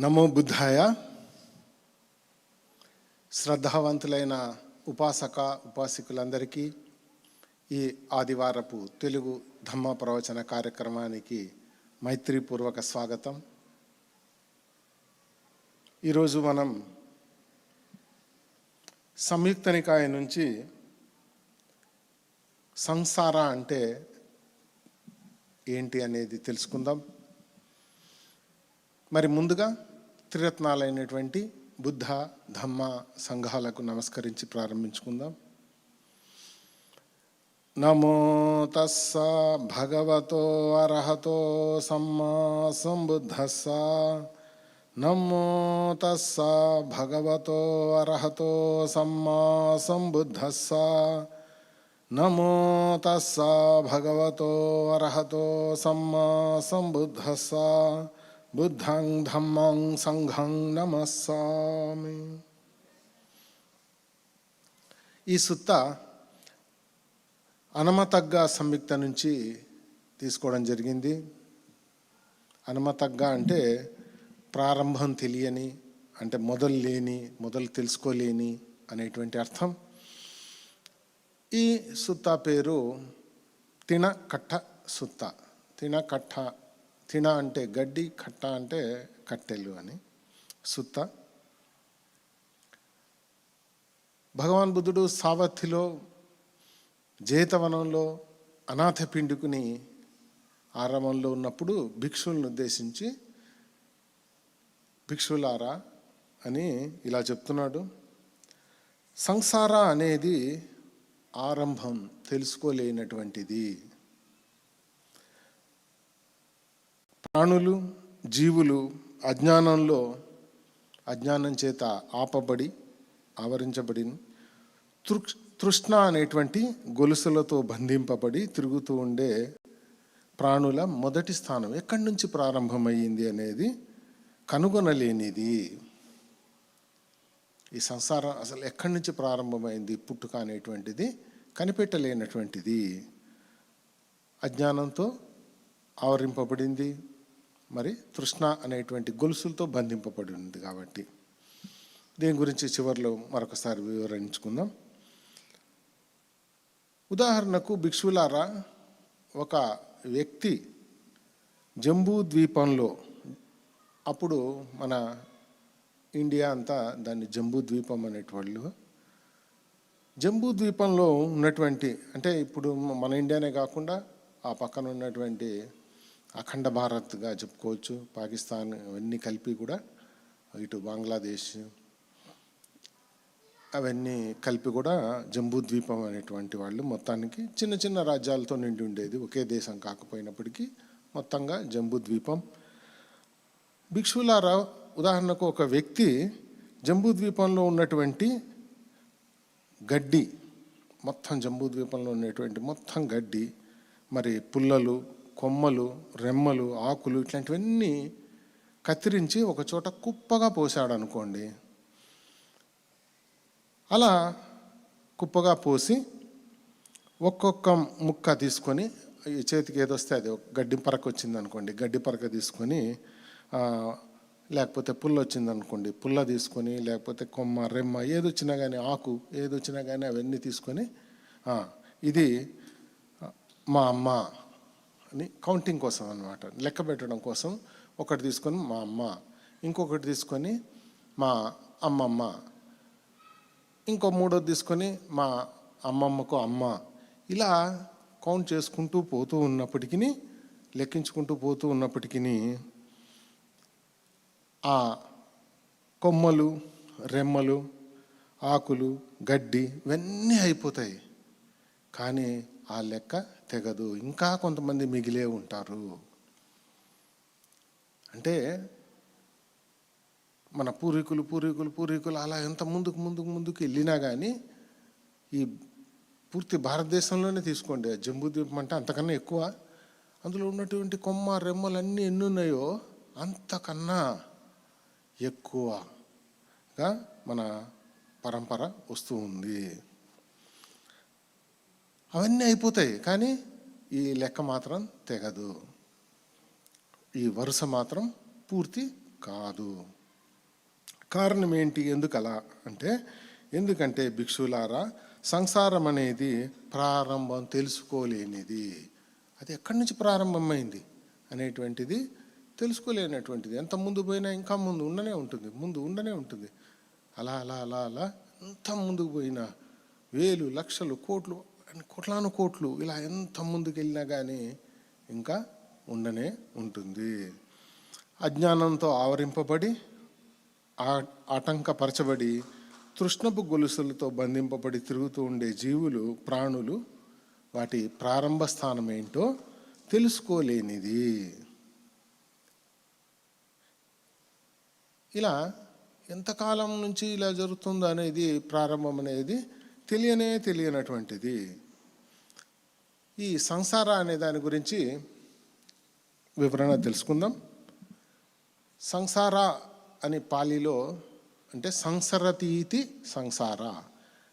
నమో బుద్ధాయ. శ్రద్ధావంతులైన ఉపాసక ఉపాసికులందరికీ ఈ ఆదివారపు తెలుగు ధమ్మ ప్రవచన కార్యక్రమానికి మైత్రీపూర్వక స్వాగతం. ఈరోజు మనం సంయుక్త నికాయ నుంచి సంసార అంటే ఏంటి అనేది తెలుసుకుందాం. మరి ముందుగా త్రిరత్నాలైనటువంటి బుద్ధ ధమ్మ సంఘాలకు నమస్కరించి ప్రారంభించుకుందాం. నమో తస్స భగవతో అర్హతో సమ్మా సంబుద్ధస్స. నమో తస్స భగవతో అర్హతో సమ్మా సంబుద్ధస్స. నమో తస్స భగవతో అర్హతో సమ్మా సంబుద్ధస్స. బుద్ధం ధమ్మం సంఘం నమస్సామి. ఈ సుత్త అనమతగ్గ సంయుక్త నుంచి తీసుకోవడం జరిగింది. అనమతగ్గ అంటే ప్రారంభం తెలియని అంటే మొదలు లేని మొదలు తెలుసుకోలేని అనేటువంటి అర్థం. ఈ సుత్త పేరు తిన కట్ట సుత్త. తిన కట్ట తిన అంటే గడ్డి కట్ట అంటే కట్టెలు అని. సుత్త. భగవాన్ బుద్ధుడు సావత్తిలో జేతవనంలో అనాథ పిండుకుని ఆరంభంలో ఉన్నప్పుడు భిక్షువులను ఉద్దేశించి భిక్షులారా అని ఇలా చెప్తున్నాడు. సంసార అనేది ఆరంభం తెలుసుకోలేనటువంటిది. ప్రాణులు జీవులు అజ్ఞానంలో అజ్ఞానం చేత ఆపబడి ఆవరించబడి తృ- తృష్ణ అనేటువంటి గొలుసులతో బంధింపబడి తిరుగుతూ ఉండే ప్రాణుల మొదటి స్థానం ఎక్కడి నుంచి ప్రారంభమయ్యింది అనేది కనుగొనలేనిది. ఈ సంసారం అసలు ఎక్కడి నుంచి ప్రారంభమైంది? పుట్టుక అనేటువంటిది కనిపెట్టలేనటువంటిది. అజ్ఞానంతో ఆవరింపబడింది. మరి తృష్ణ అనేటువంటి గొలుసులతో బంధింపబడి ఉంది కాబట్టి. దీని గురించి చివరిలో మరొకసారి వివరించుకుందాం. ఉదాహరణకు భిక్షులారా ఒక వ్యక్తి జంబూ ద్వీపంలో అప్పుడు మన ఇండియా అంతా దాన్ని జంబూ ద్వీపం అనేటవాళ్ళు జంబూ ద్వీపంలో ఉన్నటువంటి అంటే ఇప్పుడు మన ఇండియానే కాకుండా ఆ పక్కన ఉన్నటువంటి అఖండ భారత్గా చెప్పుకోవచ్చు. పాకిస్తాన్ అవన్నీ కలిపి కూడా ఇటు బంగ్లాదేశ్ అవన్నీ కలిపి కూడా జంబూ ద్వీపం అనేటువంటి వాళ్ళు మొత్తానికి చిన్న చిన్న రాజ్యాలతో నిండి ఉండేది. ఒకే దేశం కాకపోయినప్పటికీ మొత్తంగా జంబూ ద్వీపం. భిక్షులారా ఉదాహరణకు ఒక వ్యక్తి జంబూ ద్వీపంలో ఉన్నటువంటి గడ్డి మొత్తం జంబూద్వీపంలో ఉన్నటువంటి మొత్తం గడ్డి మరి పుల్లలు కొమ్మలు రెమ్మలు ఆకులు ఇట్లాంటివన్నీ కత్తిరించి ఒక చోట కుప్పగా పోసాడు అనుకోండి అలా కుప్పగా పోసి ఒక్కొక్క ముక్క తీసుకొని చేతికి ఏదొస్తే అది ఒక గడ్డి పరక వచ్చింది అనుకోండి గడ్డి పరక తీసుకొని లేకపోతే పుల్ల వచ్చింది అనుకోండి పుల్ల తీసుకొని లేకపోతే కొమ్మ రెమ్మ ఏదొచ్చినా కానీ ఆకు ఏదొచ్చినా కానీ అవన్నీ తీసుకొని ఇది మా అమ్మ అని కౌంటింగ్ కోసం అన్నమాట. లెక్క పెట్టడం కోసం ఒకటి తీసుకొని మా అమ్మ ఇంకొకటి తీసుకొని మా అమ్మమ్మ ఇంకో మూడోది తీసుకొని మా అమ్మమ్మకు అమ్మ. ఇలా కౌంట్ చేసుకుంటూ పోతూ ఉన్నప్పటికీ లెక్కించుకుంటూ పోతూ ఉన్నప్పటికీ ఆ కొమ్మలు రెమ్మలు ఆకులు గడ్డి ఇవన్నీ అయిపోతాయి. కానీ ఆ లెక్క తెగదు ఇంకా కొంతమంది మిగిలే ఉంటారు. అంటే మన పూర్వీకులు పూర్వీకులు పూర్వీకులు అలా ఎంత ముందుకు ముందుకు ముందుకు వెళ్ళినా కానీ ఈ పూర్తి భారతదేశంలోనే తీసుకోండి. జంబూ ద్వీపం అంటే అంతకన్నా ఎక్కువ. అందులో ఉన్నటువంటి కొమ్మ రెమ్మలు అన్నీ ఎన్ని ఉన్నాయో అంతకన్నా ఎక్కువగా మన పరంపర వస్తూ ఉంది. అవన్నీ అయిపోతాయి. కానీ ఈ లెక్క మాత్రం తెగదు. ఈ వరుస మాత్రం పూర్తి కాదు. కారణం ఏంటి? ఎందుకు అలా అంటే ఎందుకంటే భిక్షులారా సంసారం అనేది ప్రారంభం తెలుసుకోలేనిది. అది ఎక్కడి నుంచి ప్రారంభమైంది అనేటువంటిది తెలుసుకోలేనటువంటిది. ఎంత ముందు పోయినా ఇంకా ముందు ఉండనే ఉంటుంది. ముందు ఉండనే ఉంటుంది. అలా అలా అలా అలా ఎంత ముందుకు పోయినా వేలు లక్షలు కోట్లు కోట్లాను కోట్లు ఇలా ఎంత ముందుకెళ్ళినా కానీ ఇంకా ఉండనే ఉంటుంది. అజ్ఞానంతో ఆవరింపబడి ఆ- ఆటంకపరచబడి తృష్ణపు గొలుసులతో బంధింపబడి తిరుగుతూ ఉండే జీవులు ప్రాణులు వాటి ప్రారంభ స్థానం ఏంటో తెలుసుకోలేనిది. ఇలా ఎంతకాలం నుంచి ఇలా జరుగుతుందో అనేది ప్రారంభం అనేది తెలియనే తెలియనటువంటిది. ఈ సంసార అనే దాని గురించి వివరణ తెలుసుకుందాం. సంసార అని పాలిలో అంటే సంసరతీతి సంసార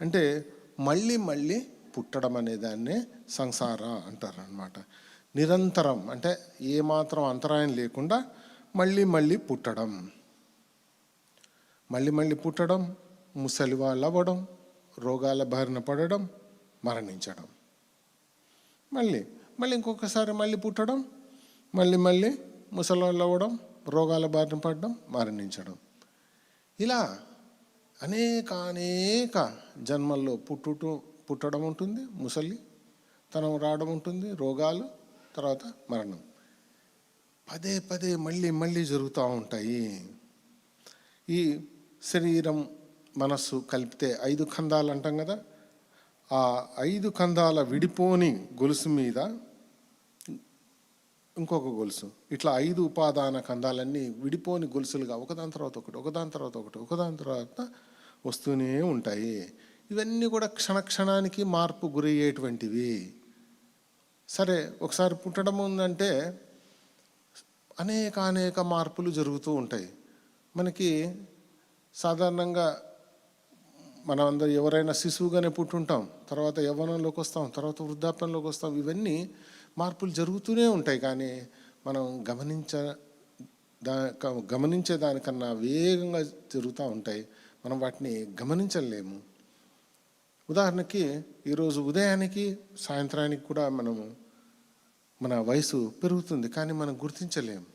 అంటే మళ్ళీ మళ్ళీ పుట్టడం అనే దాన్నే సంసార అంటారనమాట నిరంతరం అంటే ఏమాత్రం అంతరాయం లేకుండా మళ్ళీ మళ్ళీ పుట్టడం. మళ్ళీ మళ్ళీ పుట్టడం ముసలి వాళ్ళు అవ్వడం రోగాల బారిన పడడం మరణించడం. మళ్ళీ మళ్ళీ ఇంకొకసారి మళ్ళీ పుట్టడం మళ్ళీ మళ్ళీ ముసలోళ్ళు అవ్వడం రోగాల బారిన పడడం మరణించడం. ఇలా అనేక అనేక జన్మల్లో పుట్టుట పుట్టడం ఉంటుంది ముసలి తనం రావడం ఉంటుంది రోగాలు తర్వాత మరణం. పదే పదే మళ్ళీ మళ్ళీ జరుగుతూ ఉంటాయి. ఈ శరీరం మనస్సు కలిపితే ఐదు ఖందాలు అంటాం కదా? ఆ ఐదు ఖందాల విడిపోని గొలుసు మీద ఇంకొక గొలుసు. ఇట్లా ఐదు ఉపాదాన ఖందాలన్నీ విడిపోని గొలుసులుగా ఒకదాని తర్వాత ఒకటి ఒకదాని తర్వాత ఒకటి ఒకదాని తర్వాత వస్తూనే ఉంటాయి. ఇవన్నీ కూడా క్షణక్షణానికి మార్పు గురయ్యేటువంటివి. సరే ఒకసారి పుట్టడం ఉందంటే అనేక అనేక మార్పులు జరుగుతూ ఉంటాయి. మనకి సాధారణంగా మనం ఎవరైనా శిశువుగానే పుట్టుంటాం తర్వాత యవ్వనంలోకి వస్తాం తర్వాత వృద్ధాప్యంలోకి వస్తాం ఇవన్నీ మార్పులు జరుగుతూనే ఉంటాయి. కానీ మనం గమనించ దా గమనించే దానికన్నా వేగంగా జరుగుతూ ఉంటాయి. మనం వాటిని గమనించలేము. ఉదాహరణకి ఈరోజు ఉదయానికి సాయంత్రానికి కూడా మనము మన వయసు పెరుగుతుంది కానీ మనం గుర్తించలేము.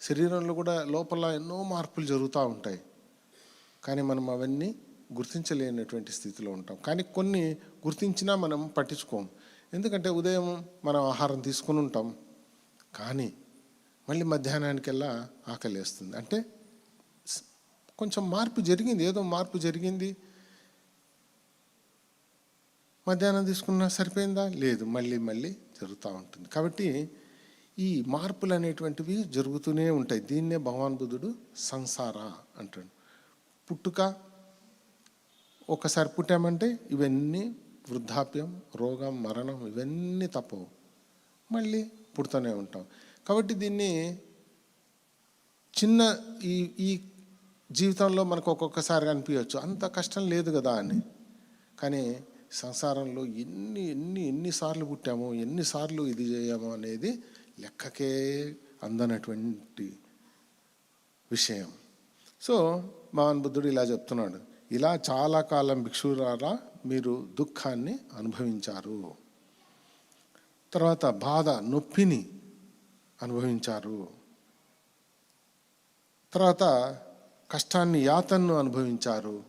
శరీరంలో కూడా లోపల ఎన్నో మార్పులు జరుగుతూ ఉంటాయి. కానీ మనం అవన్నీ గుర్తించలేనటువంటి స్థితిలో ఉంటాం. కానీ కొన్ని గుర్తించినా మనం పట్టించుకోం. ఎందుకంటే ఉదయం మనం ఆహారం తీసుకుని ఉంటాం. కానీ మళ్ళీ మధ్యాహ్నానికెల్లా ఆకలి వేస్తుంది అంటే కొంచెం మార్పు జరిగింది. ఏదో మార్పు జరిగింది. మధ్యాహ్నం తీసుకున్నా సరిపోయిందా? లేదు. మళ్ళీ మళ్ళీ జరుగుతూ ఉంటుంది. కాబట్టి ఈ మార్పులు అనేటువంటివి జరుగుతూనే ఉంటాయి. దీన్నే భగవాన్ బుద్ధుడు సంసార అంటాడు. పుట్టుక ఒకసారి పుట్టామంటే ఇవన్నీ వృద్ధాప్యం రోగం మరణం ఇవన్నీ తప్పవు. మళ్ళీ పుడుతూనే ఉంటాం. కాబట్టి దీన్ని చిన్న ఈ ఈ జీవితంలో మనకు ఒక్కొక్కసారి అనిపించవచ్చు అంత కష్టం లేదు కదా అని. కానీ సంసారంలో ఎన్ని ఎన్ని ఎన్నిసార్లు పుట్టామో ఎన్నిసార్లు ఇది చేయము అనేది లెక్కకే అందనటువంటి విషయం. సో భగవాన్ బుద్ధుడు ఇలా చెప్తున్నాడు. ఇలా చాలా కాలం భిక్షురారా మీరు దుఃఖాన్ని అనుభవించారు. తర్వాత బాధ నొప్పిని అనుభవించారు. తర్వాత కష్టాన్ని యాతన్ను అనుభవించారు.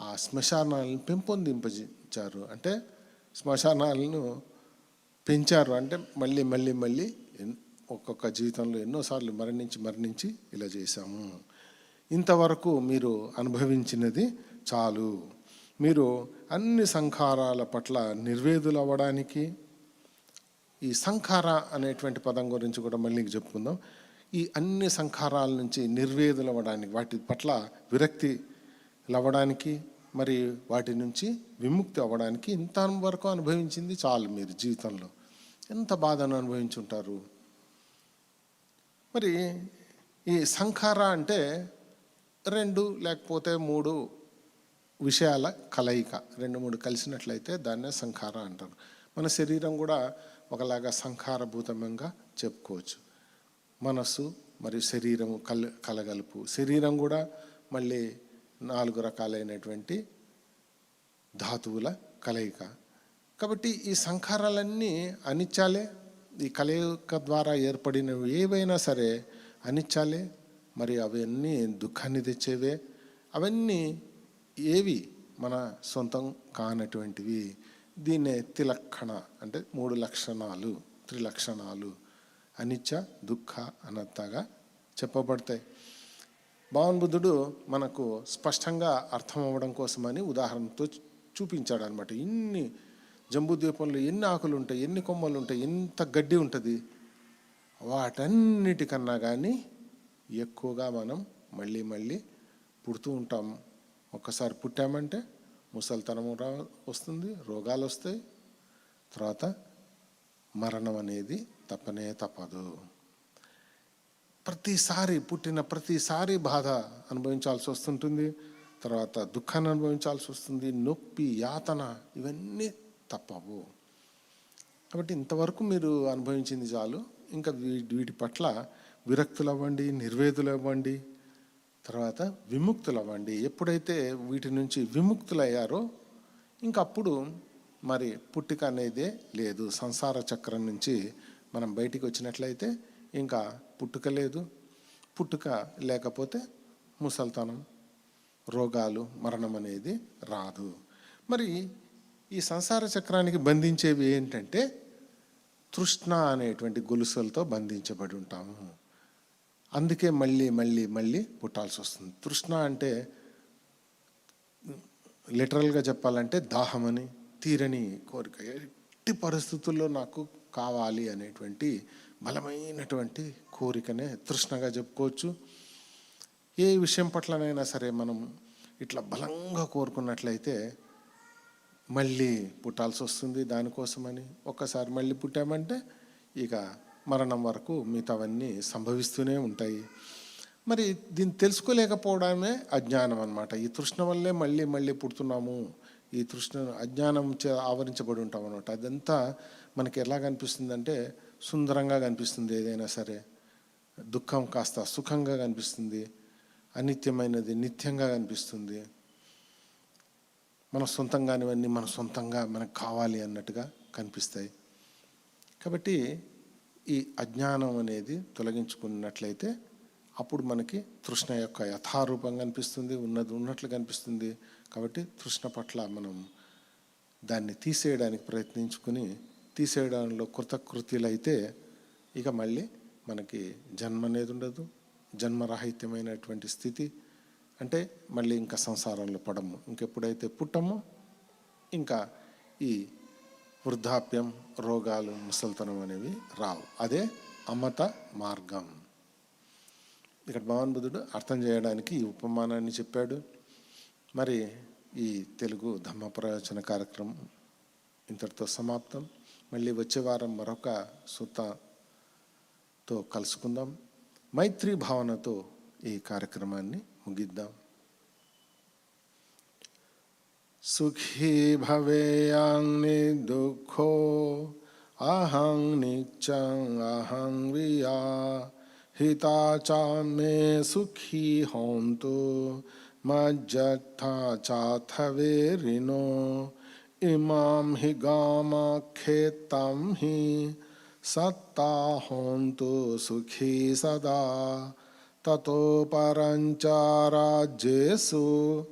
ఆ శ్మశానాలను పెంపొందింపజారు అంటే శ్మశానాలను పెంచారు. అంటే మళ్ళీ మళ్ళీ మళ్ళీ ఒక్కొక్క జీవితంలో ఎన్నోసార్లు మరణించి మరణించి ఇలా చేశాము. ఇంతవరకు మీరు అనుభవించినది చాలు. మీరు అన్ని సంఖారాల పట్ల నిర్వేదులు అవ్వడానికి ఈ సంఖార అనేటువంటి పదం గురించి కూడా మళ్ళీ చెప్పుకుందాం. ఈ అన్ని సంఖారాల నుంచి నిర్వేదులు అవ్వడానికి వాటి పట్ల విరక్తి అవ్వడానికి మరి వాటి నుంచి విముక్తి అవ్వడానికి ఇంత వరకు అనుభవించింది చాలు మీరు జీవితంలో. ఎంత బాధను అనుభవించుంటారు? మరి ఈ సంఖార అంటే రెండు లేకపోతే మూడు విషయాల కలయిక రెండు మూడు కలిసినట్లయితే దాన్నే సంఖార అంటారు. మన శరీరం కూడా ఒకలాగా సంఖారభూతంగా చెప్పుకోవచ్చు. మనస్సు మరియు శరీరం కల కలగలుపు. శరీరం కూడా మళ్ళీ నాలుగు రకాలైనటువంటి ధాతువుల కలయిక. కాబట్టి ఈ సంఖారాలన్నీ అనిచ్చాలే ఈ కలయిక ద్వారా ఏర్పడినవి ఏవైనా సరే అనిచ్చాలే మరి అవన్నీ దుఃఖాన్ని తెచ్చేవే. అవన్నీ ఏవి? మన సొంతం కానటువంటివి. దీన్నే తిలక్షణ అంటే మూడు లక్షణాలు త్రిలక్షణాలు అనిచ్చ దుఃఖ అనత్తగా చెప్పబడతాయి. భావన్ బుద్ధుడు మనకు స్పష్టంగా అర్థం అవ్వడం కోసమని ఉదాహరణతో చూపించాడు అనమాట ఇన్ని జంబుద్వీపంలో ఎన్ని ఆకులు ఉంటాయి ఎన్ని కొమ్మలు ఉంటాయి ఎంత గడ్డి ఉంటుంది? వాటన్నిటికన్నా కానీ ఎక్కువగా మనం మళ్ళీ మళ్ళీ పుడుతూ ఉంటాం. ఒక్కసారి పుట్టామంటే ముసలితనం రా వస్తుంది రోగాలు వస్తాయి. తర్వాత మరణం అనేది తప్పనే తప్పదు. ప్రతిసారి పుట్టిన ప్రతిసారి బాధ అనుభవించాల్సి వస్తుంటుంది. తర్వాత దుఃఖాన్ని అనుభవించాల్సి వస్తుంది. నొప్పి యాతన ఇవన్నీ తప్పవు. కాబట్టి ఇంతవరకు మీరు అనుభవించింది చాలు. ఇంకా వీటి పట్ల విరక్తులు అవ్వండి నిర్వేదులు అవ్వండి తర్వాత విముక్తులు అవ్వండి ఎప్పుడైతే వీటి నుంచి విముక్తులయ్యారో ఇంకా అప్పుడు మరి పుట్టిక అనేదే లేదు. సంసార చక్రం నుంచి మనం బయటికి వచ్చినట్లయితే ఇంకా పుట్టుక లేదు. పుట్టుక లేకపోతే ముసల్తనం రోగాలు మరణం అనేది రాదు. మరి ఈ సంసార చక్రానికి బంధించేవి ఏంటంటే తృష్ణ అనేటువంటి గొలుసులతో బంధించబడి ఉంటాము. అందుకే మళ్ళీ మళ్ళీ మళ్ళీ పుట్టాల్సి వస్తుంది. తృష్ణ అంటే లిటరల్గా చెప్పాలంటే దాహమని తీరని కోరిక. ఎట్టి పరిస్థితుల్లో నాకు కావాలి అనేటువంటి బలమైనటువంటి కోరికనే తృష్ణగా చెప్పుకోవచ్చు. ఏ విషయం పట్లనైనా సరే మనం ఇట్లా బలంగా కోరుకున్నట్లయితే మళ్ళీ పుట్టాల్సి వస్తుంది దానికోసమని. ఒక్కసారి మళ్ళీ పుట్టామంటే ఇక మరణం వరకు మిగతావన్నీ సంభవిస్తూనే ఉంటాయి. మరి దీన్ని తెలుసుకోలేకపోవడమే అజ్ఞానం అన్నమాట. ఈ తృష్ణ వల్లే మళ్ళీ మళ్ళీ పుడుతున్నాము. ఈ తృష్ణ అజ్ఞానం చే ఆవరించబడి ఉంటాం అనమాట అదంతా మనకి ఎలా కనిపిస్తుందంటే సుందరంగా కనిపిస్తుంది ఏదైనా సరే. దుఃఖం కాస్త సుఖంగా కనిపిస్తుంది. అనిత్యమైనది నిత్యంగా కనిపిస్తుంది. మన సొంతంగానివన్నీ మన సొంతంగా మనకు కావాలి అన్నట్టుగా కనిపిస్తాయి. కాబట్టి ఈ అజ్ఞానం అనేది తొలగించుకున్నట్లయితే అప్పుడు మనకి తృష్ణ యొక్క యథారూపం కనిపిస్తుంది ఉన్నది ఉన్నట్లు కనిపిస్తుంది. కాబట్టి తృష్ణ పట్ల మనం దాన్ని తీసేయడానికి ప్రయత్నించుకుని తీసేయడంలో కృతకృత్యులైతే ఇక మళ్ళీ మనకి జన్మ అనేది ఉండదు. జన్మరాహిత్యమైనటువంటి స్థితి. అంటే మళ్ళీ ఇంకా సంసారంలో పడము. ఇంకెప్పుడైతే పుట్టమో ఇంకా ఈ వృద్ధాప్యం రోగాలు ముసల్తనం అనేవి రావు. అదే అమత మార్గం. ఇక్కడ భగవాన్ బుద్ధుడు అర్థం చేయడానికి ఈ ఉపమానాన్ని చెప్పాడు. మరి ఈ తెలుగు ధమ్మ ప్రవచన కార్యక్రమం ఇంతటితో సమాప్తం. మళ్ళీ వచ్చే వారం మరొక సుతాతో కలుసుకుందాం. మైత్రి భావనతో ఈ కార్యక్రమాన్ని ముగిద్దాం. सुखी भवेयांग्नि दुखो अहं निचं अहं विया। हिताचा मे सुखी होन्तु, मज्जथा चाथवेरिनो इमां हि गामाख्येतं हि सत्ता होन्तु सुखी सदा। ततो परञ्च राज्येषु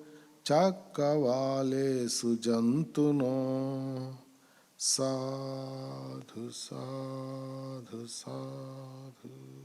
चक्रवालेषु जन्तुनो साधु साधु साधु।